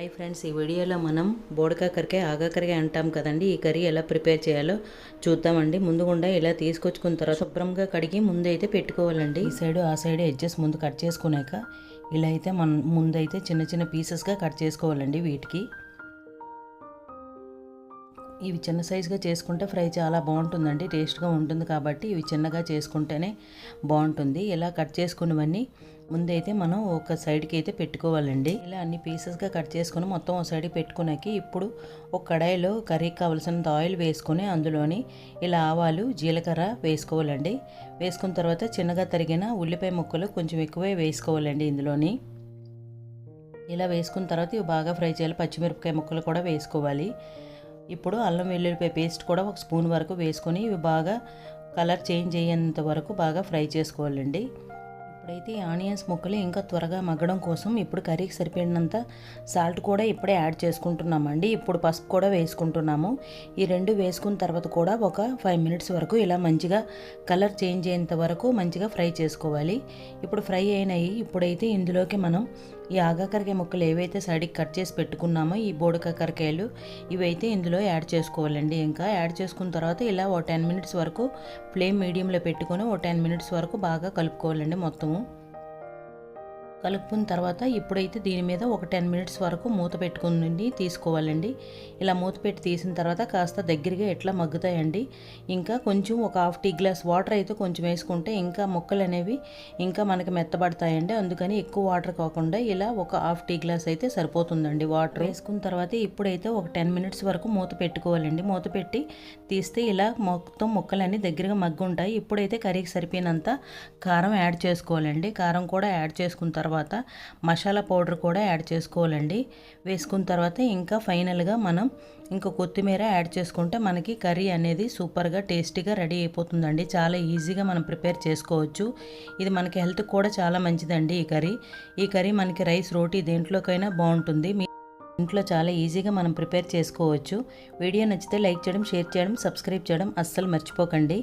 Hi friends ఈ వీడియోలో మనం బోడకాకరికాయ ఆగాకరికాయ అంటాం కదండి. ఈ కర్రీ ఎలా ప్రిపేర్ చేయాలో చూద్దామండి. ముందుగుండా ఇలా తీసుకొచ్చుకున్న తర్వాత శుభ్రంగా కడిగి ముందైతే పెట్టుకోవాలండి. ఈ సైడ్ ఆ సైడ్ ఎడ్జెస్ ముందు కట్ చేసుకున్నాక ఇలా అయితే మనం ముందైతే చిన్న చిన్న పీసెస్గా కట్ చేసుకోవాలండి వీటికి. ఇవి చిన్న సైజుగా చేసుకుంటే ఫ్రై చాలా బాగుంటుందండి టేస్ట్గా ఉంటుంది కాబట్టి ఇవి చిన్నగా చేసుకుంటేనే బాగుంటుంది. ఇలా కట్ చేసుకున్నవన్నీ ముందైతే మనం ఒక సైడ్కి అయితే పెట్టుకోవాలండి. ఇలా అన్ని పీసెస్గా కట్ చేసుకుని మొత్తం ఒక సైడ్కి పెట్టుకున్నాకి ఇప్పుడు ఒక కడాయిలో కర్రీకి కావలసినంత ఆయిల్ వేసుకొని అందులోని ఇలా ఆవాలు జీలకర్ర వేసుకోవాలండి. వేసుకున్న తర్వాత చిన్నగా తరిగిన ఉల్లిపాయ ముక్కలు కొంచెం ఎక్కువే వేసుకోవాలండి ఇందులోని. ఇలా వేసుకున్న తర్వాత ఇవి బాగా ఫ్రై చేయాలి పచ్చిమిరపకాయ ముక్కలు కూడా వేసుకోవాలి. ఇప్పుడు అల్లం వెల్లుల్లిపాయ పేస్ట్ కూడా ఒక స్పూన్ వరకు వేసుకొని ఇవి బాగా కలర్ చేంజ్ అయ్యేంత వరకు బాగా ఫ్రై చేసుకోవాలండి. ఇప్పుడైతే ఈ ఆనియన్స్ ముక్కలు ఇంకా త్వరగా మగ్గడం కోసం ఇప్పుడు కర్రీకి సరిపడినంత సాల్ట్ కూడా ఇప్పుడే యాడ్ చేసుకుంటున్నామండి. ఇప్పుడు పసుపు కూడా వేసుకుంటున్నాము. ఈ రెండు వేసుకున్న తర్వాత కూడా ఒక ఫైవ్ మినిట్స్ వరకు ఇలా మంచిగా కలర్ చేంజ్ అయ్యేంత వరకు మంచిగా ఫ్రై చేసుకోవాలి. ఇప్పుడు ఫ్రై అయినాయి. ఇప్పుడైతే ఇందులోకి మనం ఈ ఆగాకరకాయ ముక్కలు ఏవైతే సైడ్కి కట్ చేసి పెట్టుకున్నామో ఈ బోడకాకరకాయలు ఇవైతే ఇందులో యాడ్ చేసుకోవాలండి. ఇంకా యాడ్ చేసుకున్న తర్వాత ఇలా ఓ టెన్ మినిట్స్ వరకు ఫ్లేమ్ మీడియంలో పెట్టుకొని ఓ టెన్ మినిట్స్ వరకు బాగా కలుపుకోవాలండి మొత్తము. కలుపుకున్న తర్వాత ఇప్పుడైతే దీని మీద ఒక టెన్ మినిట్స్ వరకు మూత పెట్టుకుని తీసుకోవాలండి. ఇలా మూత పెట్టి తీసిన తర్వాత కాస్త దగ్గరగా ఎట్లా మగ్గుతాయండి. ఇంకా కొంచెం ఒక హాఫ్ టీ గ్లాస్ వాటర్ అయితే కొంచెం వేసుకుంటే ఇంకా ముక్కలు అనేవి ఇంకా మనకి మెత్తబడతాయండి. అందుకని ఎక్కువ వాటర్ కాకుండా ఇలా ఒక హాఫ్ టీ గ్లాస్ అయితే సరిపోతుందండి వాటర్. వేసుకున్న తర్వాత ఇప్పుడైతే ఒక టెన్ మినిట్స్ వరకు మూత పెట్టుకోవాలండి. మూత పెట్టి తీస్తే ఇలా మొత్తం ముక్కలన్నీ దగ్గరగా మగ్గు ఉంటాయి ఇప్పుడైతే కర్రీకి సరిపోయినంత కారం యాడ్ చేసుకోవాలండి. కారం కూడా యాడ్ చేసుకున్న తర్వాత తర్వాత మసాలా పౌడర్ కూడా యాడ్ చేసుకోవాలండి. వేసుకున్న తర్వాత ఇంకా ఫైనల్గా మనం ఇంకా కొత్తిమీర యాడ్ చేసుకుంటే మనకి కర్రీ అనేది సూపర్గా టేస్టీగా రెడీ అయిపోతుందండి. చాలా ఈజీగా మనం ప్రిపేర్ చేసుకోవచ్చు. ఇది మనకి హెల్త్ కూడా చాలా మంచిదండి ఈ కర్రీ. ఈ కర్రీ మనకి రైస్ రోటీ దేంట్లోకైనా బాగుంటుంది. ఇంట్లో చాలా ఈజీగా మనం ప్రిపేర్ చేసుకోవచ్చు. వీడియో నచ్చితే లైక్ చేయడం షేర్ చేయడం సబ్స్క్రైబ్ చేయడం అస్సలు మర్చిపోకండి.